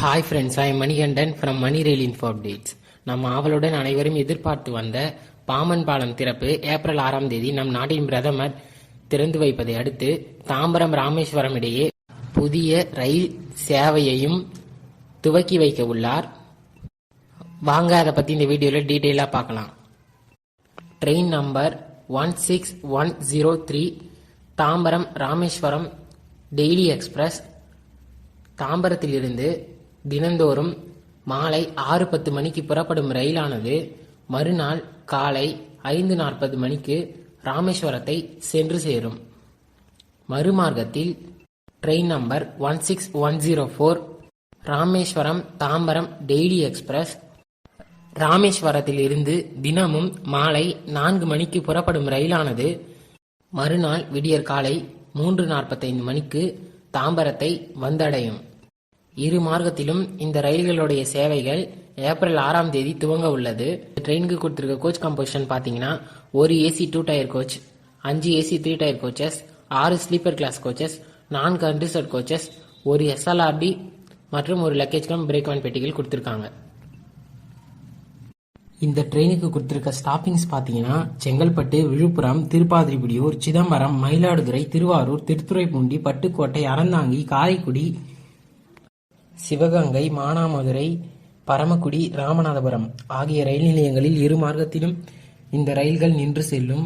Hi friends I Manikandan from Mani rail info updates நம்ம ஆவலுடன் அனைவரும் எதிர்பார்த்து வந்த பாமன் பாலம் திறப்பு ஏப்ரல் ஆறாம் தேதி நம் நாட்டின் பிரதமர் திறந்து வைப்பதை அடுத்து தாம்பரம் ராமேஸ்வரம் இடையே புதிய ரயில் சேவையையும் துவக்கி வைக்க உள்ளார். வாங்க அதை பற்றி இந்த வீடியோவில் டீட்டெயிலாக பார்க்கலாம். Train number one six one zero three Tambaram Rameswaram daily express தாம்பரத்திலிருந்து தினந்தோறும் மாலை ஆறு பத்து மணிக்கு புறப்படும் ரயிலானது மறுநாள் காலை ஐந்து நாற்பது மணிக்கு ராமேஸ்வரத்தை சென்று சேரும். மறுமார்க்கத்தில் train number one six one zero four Rameswaram Tambaram daily express ராமேஸ்வரத்தில் இருந்து தினமும் மாலை நான்கு மணிக்கு புறப்படும் ரயிலானது மறுநாள் விடியற் காலை மூன்று நாற்பத்தைந்து மணிக்கு தாம்பரத்தை வந்தடையும். இரு மார்க்கத்திலும் இந்த ரயில்களுடைய சேவைகள் ஏப்ரல் ஆறாம் தேதி துவங்க உள்ளது. ட்ரெயினுக்கு கொடுத்துருக்க கோச் கம்போசிஷன் பார்த்தீங்கன்னா ஒரு ஏசி டூ டயர் கோச் அஞ்சு ஏசி த்ரீ டயர் கோச்சஸ் ஆறு ஸ்லீப்பர் கிளாஸ் கோச்சஸ் நான்கு அன்ரிசர்வ் கோச்சஸ் ஒரு எஸ்எல்ஆர்டி மற்றும் ஒரு லக்கேஜ் கம் பிரேக்வான் பெட்டிகள் கொடுத்துருக்காங்க. இந்த ட்ரெயினுக்கு கொடுத்துருக்க ஸ்டாப்பிங்ஸ் பார்த்தீங்கன்னா செங்கல்பட்டு விழுப்புரம் திருப்பாதிரிபுடியூர் சிதம்பரம் மயிலாடுதுறை திருவாரூர் திருத்துறைப்பூண்டி பட்டுக்கோட்டை அறந்தாங்கி காரைக்குடி சிவகங்கை மானாமதுரை பரமக்குடி ராமநாதபுரம் ஆகிய ரயில் நிலையங்களில் இரு மார்க்கத்திலும் இந்த ரயில்கள் நின்று செல்லும்.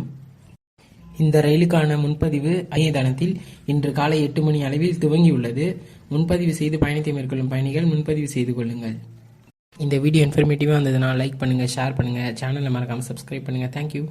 இந்த ரயிலுக்கான முன்பதிவு ஐயதனத்தில் இன்று காலை எட்டு மணி அளவில் துவங்கியுள்ளது. முன்பதிவு செய்து பயணத்தை மேற்கொள்ளும் பயணிகள் முன்பதிவு செய்து கொள்ளுங்கள். இந்த வீடியோ இன்ஃபர்மேட்டிவாக இருந்ததுன்னா லைக் பண்ணுங்கள் ஷேர் பண்ணுங்கள் சேனலை மறக்காமல் சப்ஸ்கிரைப் பண்ணுங்கள் தேங்க்யூ